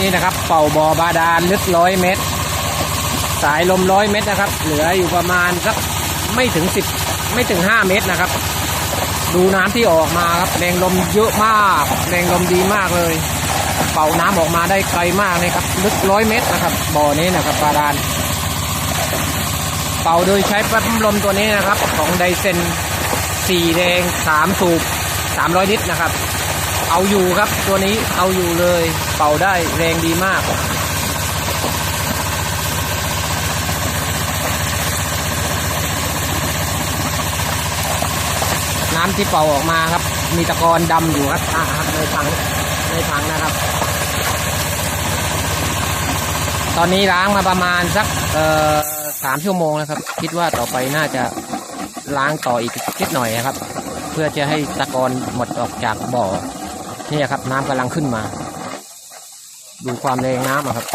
นี่นะครับ เป่าบ่อบาดาลลึกร้อยเมตร สายลมร้อยเมตรนะครับ เหลืออยู่ประมาณสักไม่ถึงสิบไม่ถึงห้าเมตรนะครับ ดูน้ำที่ออกมาครับแรงลมเยอะมากแรงลมดีมากเลย เป่าน้ำออกมาได้ไกลมากเลยครับลึกร้อยเมตรนะครับ บ่อนี้นะครับบาดาลเป่าโดยใช้ปั๊มลมตัวนี้นะครับ ของไดเซนสี่แรงสามสูบสามร้อยลิตรนะครับ เอาอยู่ครับตัวนี้เอาอยู่เลย เป่าได้แรงดีมาก น้ำที่เป่าออกมาครับ มีตะกอนดำอยู่ครับอ่าในถังในถังนะครับ ตอนนี้ล้างมาประมาณสักเอ่อสามชั่วโมงแล้วครับ คิดว่าต่อไปน่าจะล้างต่ออีกนิดหน่อยนะครับ เพื่อจะให้ตะกอนหมดออกจากบ่อ นี่ครับน้ำกำลังขึ้นมา ดูความแรงน้ำครับ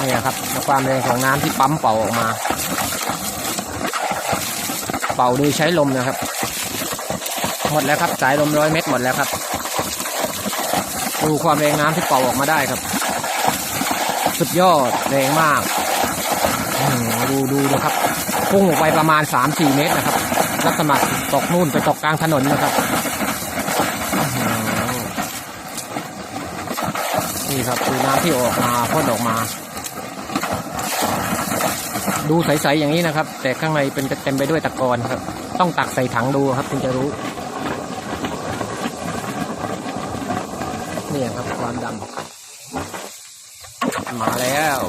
นี่ครับความแรงของน้ำที่ปั๊มเป่าออกมา เป่าโดยใช้ลมนะครับ หมดแล้วครับสายลมร้อยเมตรหมดแล้วครับ ดูความแรงน้ำที่เป่าออกมาได้ครับ สุดยอดแรงมากดูดูนะครับพุ่งออกไปประมาณ 3-4 เมตรนะครับ ลักษณะตกนู่นไปตกกลางถนนนะครับนี่ครับคือน้ำที่ออกมาพ่นออกมา ดูใสๆอย่างนี้นะครับ แต่ข้างในเป็นเต็มไปด้วยตะกอนครับ ต้องตักใส่ถังดูครับถึงจะรู้นี่ครับความดำมาแล้ว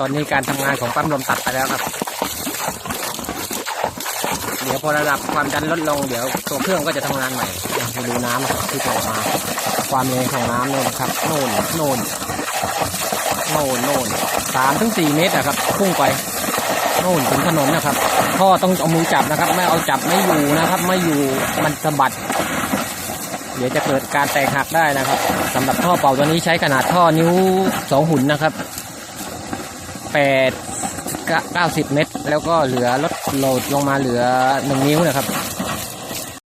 ตอนนี้การทำงานของปั๊มลมตัดไปแล้วครับ เดี๋ยวพอระดับความดันลดลงเดี๋ยวตัวเครื่องก็จะทำงานใหม่อะมาดูน้ำนะครับที่ออกมา ความแรงของน้ำเนี่ยนะครับ โน่นโน่นโน่นโน่นสามถึงสี่เมตรนะครับพุ่งไปโน่นถึงถนนนะครับพ่อต้องเอามือจับนะครับ ไม่เอาจับไม่อยู่นะครับ ไม่อยู่มันสะบัด เดี๋ยวจะเกิดการแตกหักได้นะครับสำหรับท่อเป่าตัวนี้ใช้ขนาดท่อนิ้วสองหุ่นนะครับ แปดเก้าสิบเมตร แล้วก็เหลือลดโหลดลงมาเหลือหนึ่งนิ้วนะครับ